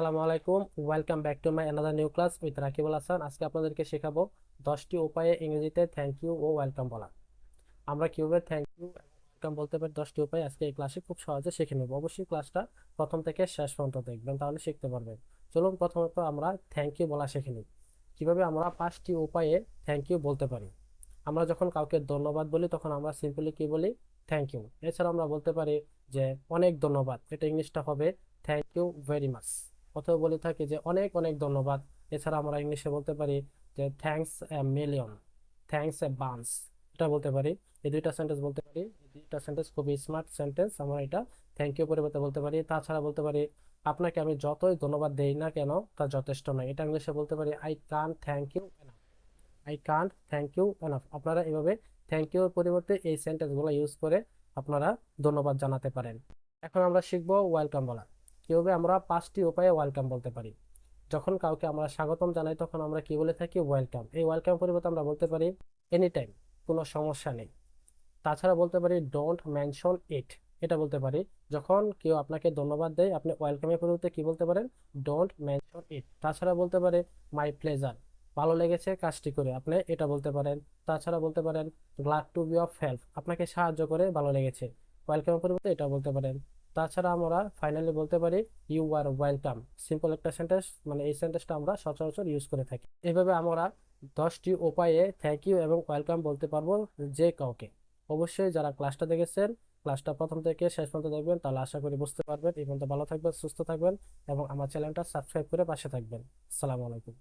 আসসালামু আলাইকুম। Welcome back to my another new class with Rakibul Hasan আজকে আপনাদেরকে শেখাবো দশটি উপায়ে ইংরেজিতে থ্যাংক ইউ ও ওয়েলকাম বলা। আমরা কীভাবে থ্যাংক ইউ ওয়েলকাম বলতে পারি দশটি উপায় আজকে এই ক্লাসে খুব সহজে শিখে নেব। অবশ্যই ক্লাসটা প্রথম থেকে শেষ পর্যন্ত দেখবেন, তাহলে শিখতে পারবেন। চলুন প্রথমত আমরা থ্যাংক ইউ বলা শিখে নিই। কীভাবে আমরা পাঁচটি উপায়ে থ্যাংক ইউ বলতে পারি? আমরা যখন কাউকে ধন্যবাদ বলি, তখন আমরা সিম্পলি কি বলি? থ্যাংক ইউ এছাড়া আমরা বলতে পারি যে, অনেক ধন্যবাদ। এটা ইংলিশটা হবে থ্যাংক ইউ ভেরি মাচ অথবা বলে থাকি যে অনেক অনেক ধন্যবাদ। এছাড়া আমরা ইংলিশে বলতে পারি যে thanks a million thanks a bunch এটা বলতে পারি। এই দুইটা সেন্টেন্স বলতে পারি। এই দুইটা সেন্টেন্স খুবই স্মার্ট সেন্টেন্স আমরা এটা থ্যাংক ইউ পরিবর্তে বলতে পারি। তাছাড়া বলতে পারি, আপনাকে আমি যতই ধন্যবাদ দেই না কেন, তা যথেষ্ট নয়। এটা ইংলিশে বলতে পারি I can thank you enough I can thank you enough আপনারা এভাবে থ্যাংক ইউর পরিবর্তে এই সেন্টেন্সগুলো ইউজ করে আপনারা ধন্যবাদ জানাতে পারেন। এখন আমরা শিখব ওয়েলকাম বলা। কীভাবে আমরা পাঁচটি উপায়ে ওয়েলকাম বলতে পারি? যখন কাউকে আমরা স্বাগতম জানাই, তখন আমরা কি বলে থাকি? ওয়েলকাম। এই ওয়েলকাম পরিবর্তে আমরা বলতে পারি এনি টাইম কোনো সমস্যা নেই। তাছাড়া বলতে পারি ডোন্ট মেনশন ইট এটা বলতে পারি, যখন কেউ আপনাকে ধন্যবাদ দেয়, আপনি ওয়েলকামের পরিবর্তে কি বলতে পারেন? ডোন্ট মেনশন ইট তাছাড়া বলতে পারে মাই প্লেজার ভালো লেগেছে কাজটি করে, আপনি এটা বলতে পারেন। তাছাড়া বলতে পারেন glad to be of help আপনাকে সাহায্য করে ভালো লেগেছে। ওয়েলকামের পরিবর্তে এটা বলতে পারেন। তাছাড়া আমরা ফাইনালি বলতে পারি ইউ আর ওয়েলকাম সিম্পল একটা সেন্টেন্স মানে এই সেন্টেন্সটা আমরা সচরাচর ইউজ করে থাকি। এভাবে আমরা দশটি উপায়ে থ্যাংক ইউ এবং ওয়েলকাম বলতে পারব যে কাউকে। অবশ্যই যারা ক্লাসটা দেখেছেন ক্লাসটা প্রথম থেকে শেষ পর্যন্ত দেখবেন, তাহলে আশা করি বুঝতে পারবেন। এই পর্যন্ত ভালো থাকবেন, সুস্থ থাকবেন এবং আমার চ্যানেলটা সাবস্ক্রাইব করে পাশে থাকবেন। আসসালামু আলাইকুম।